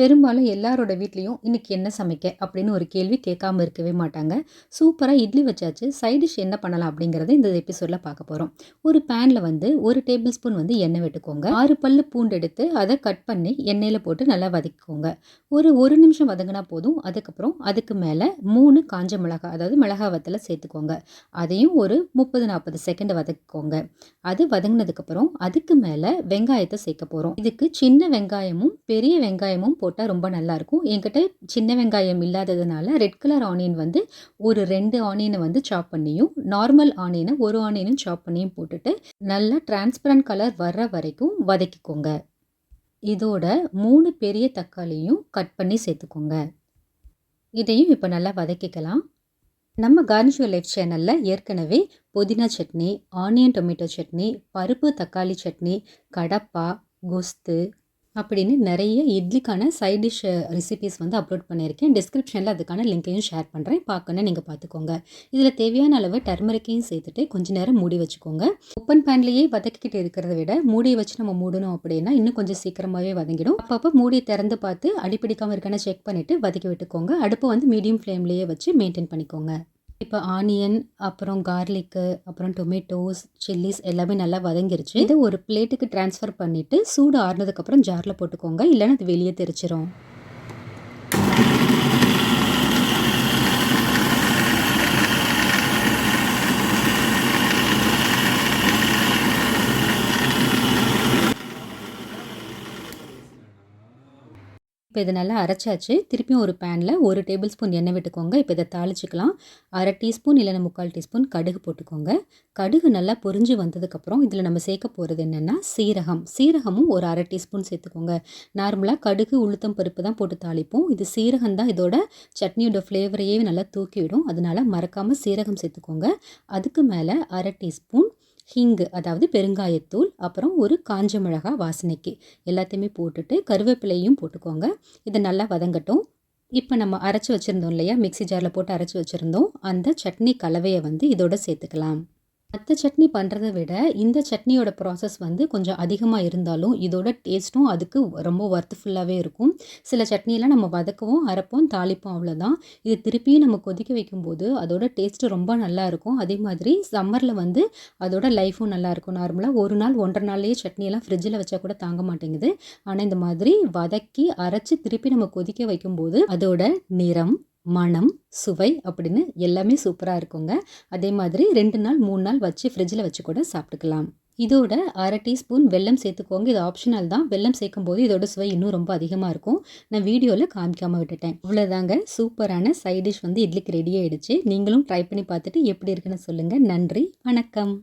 பெரும்பாலும் எல்லாரோட வீட்லேயும் இன்றைக்கி என்ன சமைக்க அப்படின்னு ஒரு கேள்வி கேட்காம இருக்கவே மாட்டாங்க. சூப்பராக இட்லி வச்சாச்சு. சைட் டிஷ் என்ன பண்ணலாம் அப்படிங்கிறத இந்த எபிசோடில் பார்க்க போகிறோம் ஒரு பேனில் வந்து ஒரு டேபிள் ஸ்பூன் வந்து எண்ணெய் விட்டுக்கோங்க. ஆறு பல்லு பூண்டு எடுத்து அதை கட் பண்ணி எண்ணெயில் போட்டு நல்லா வதக்கிக்கோங்க. ஒரு ஒரு நிமிஷம் வதங்கினா போதும். அதுக்கப்புறம் அதுக்கு மேலே மூணு காஞ்ச மிளகாய் அதாவது மிளகாய் வத்தலை சேர்த்துக்கோங்க. அதையும் ஒரு முப்பது நாற்பது செகண்ட் வதக்கிக்கோங்க. அது வதங்கினதுக்கப்புறம் அதுக்கு மேலே வெங்காயத்தை சேர்க்க போகிறோம் இதுக்கு சின்ன வெங்காயமும் பெரிய வெங்காயமும் போட்டு போட்டால் ரொம்ப நல்லாயிருக்கும் என்கிட்ட சின்ன வெங்காயம் இல்லாததுனால ரெட் கலர் ஆனியன் வந்து ஒரு ரெண்டு ஆனியனை வந்து சாப் பண்ணியும் நார்மல் ஆனியனை ஒரு ஆனியனும் சாப் பண்ணியும் போட்டுட்டு நல்லா டிரான்ஸ்பரண்ட் கலர் வர்ற வரைக்கும் வதக்கிக்கோங்க. இதோட மூணு பெரிய தக்காளியும் கட் பண்ணி சேர்த்துக்கோங்க. இதையும் இப்போ நல்லா வதக்கிக்கலாம். நம்ம கார்னிஷ் லைஃப் சேனலில் ஏற்கனவே புதினா சட்னி ஆனியன் டொமேட்டோ சட்னி பருப்பு தக்காளி சட்னி கடப்பா கொஸ்து அப்படின்னு நிறைய இட்லிக்கான சைட் டிஷ் ரெசிபிஸ் வந்து அப்லோட் பண்ணியிருக்கேன். டிஸ்கிரிப்ஷனில் அதுக்கான லிங்க்கையும் ஷேர் பண்ணுறேன் பார்க்கணும் நீங்கள் பார்த்துக்கோங்க. இதில் தேவையான அளவு டர்மரிக்கையும் சேர்த்துட்டு கொஞ்ச நேரம் மூடி வச்சுக்கோங்க. ஓப்பன் பேன்லேயே வதக்கிக்கிட்டு இருக்கிறத விட மூடியை வச்சு நம்ம மூடணும் அப்படின்னா இன்னும் கொஞ்சம் சீக்கிரமாகவே வதங்கிடும். அப்பப்போ மூடியை திறந்து பார்த்து அடிப்பிடிக்காமல் இருக்கான செக் பண்ணிவிட்டு வதக்கி விட்டுக்கோங்க. அடுப்பை வந்து மீடியம் ஃப்ளேம்லேயே வச்சு மெயின்டைன் பண்ணிக்கோங்க. இப்போ ஆனியன் அப்புறம் கார்லிக்கு அப்புறம் டொமேட்டோஸ் சில்லிஸ் எல்லாமே நல்லா வதங்கிருச்சு. இதை ஒரு பிளேட்டுக்கு ட்ரான்ஸ்ஃபர் பண்ணிவிட்டு சூடு ஆறுனதுக்கப்புறம் ஜாரில் போட்டுக்கோங்க. இல்லைன்னா அது வெளியே தெரிச்சிரும். இப்போ இதை நல்லா அரைச்சாச்சு. திருப்பியும் ஒரு பேனில் ஒரு டேபிள் ஸ்பூன் எண்ணெய் விட்டுக்கோங்க. இப்போ இதை தாளிச்சிக்கலாம். அரை டீஸ்பூன் இல்லைன்னா முக்கால் டீஸ்பூன் கடுகு போட்டுக்கோங்க. கடுகு நல்லா பொரிஞ்சு வந்ததுக்கப்புறம் இதில் நம்ம சேர்க்க போகிறது என்னென்னா சீரகம். சீரகமும் ஒரு அரை டீஸ்பூன் சேர்த்துக்கோங்க. நார்மலாக கடுகு உளுத்தம் பருப்பு தான் போட்டு தாளிப்போம். இது சீரகம் தான். இதோட சட்னியோட ஃப்ளேவரையே நல்லா தூக்கிவிடும். அதனால் மறக்காமல் சீரகம் சேர்த்துக்கோங்க. அதுக்கு மேலே அரை டீஸ்பூன் ஹிங்கு அதாவது பெருங்காயத்தூள் அப்புறம் ஒரு காஞ்ச மிளகாய் வாசனைக்கு எல்லாத்தையுமே போட்டுட்டு கருவேப்பிலையும் போட்டுக்கோங்க. இதை நல்லா வதங்கட்டும். இப்போ நம்ம அரைச்சி வச்சுருந்தோம் இல்லையா? மிக்சி ஜாரில் போட்டு அரைச்சி வச்சுருந்தோம். அந்த சட்னி கலவையை வந்து இதோட சேர்த்துக்கலாம். மற்ற சட்னி பண்ணுறத விட இந்த சட்னியோட ப்ராசஸ் வந்து கொஞ்சம் அதிகமாக இருந்தாலும் இதோட டேஸ்ட்டும் அதுக்கு ரொம்ப ஒர்த்ஃபுல்லாகவே இருக்கும். சில சட்னியெல்லாம் நம்ம வதக்கவும் அரைப்போம் தாளிப்போம் அவ்வளோதான் இது திருப்பியும் நம்ம கொதிக்க வைக்கும்போது அதோட டேஸ்ட்டு ரொம்ப நல்லாயிருக்கும் அதே மாதிரி சம்மரில் வந்து அதோட லைஃப்பும் நல்லாயிருக்கும் நார்மலாக ஒரு நாள் ஒன்றரை நாள்லேயே சட்னியெல்லாம் ஃப்ரிட்ஜில் வச்சா கூட தாங்க மாட்டேங்குது. ஆனால் இந்த மாதிரி வதக்கி அரைச்சி திருப்பி நம்ம கொதிக்க வைக்கும்போது அதோட நிறம் மனம் சுவை அப்படின்னு எல்லாமே சூப்பராக இருக்குங்க. அதே மாதிரி ரெண்டு நாள் மூணு நாள் வச்சு ஃப்ரிட்ஜில் வச்சு கூட சாப்பிட்டுக்கலாம். இதோட அரை டீஸ்பூன் வெல்லம் சேர்த்துக்கோங்க. இது ஆப்ஷனல் தான். வெல்லம் சேர்க்கும் போது இதோட சுவை இன்னும் ரொம்ப அதிகமாக இருக்கும். நான் வீடியோவில் காமிக்காமல் விட்டுட்டேன். இவ்வளோதாங்க சூப்பரான சைட் டிஷ் வந்து இட்லிக்கு ரெடி ஆகிடுச்சு நீங்களும் ட்ரை பண்ணி பார்த்துட்டு எப்படி இருக்குன்னு சொல்லுங்கள் நன்றி. வணக்கம்.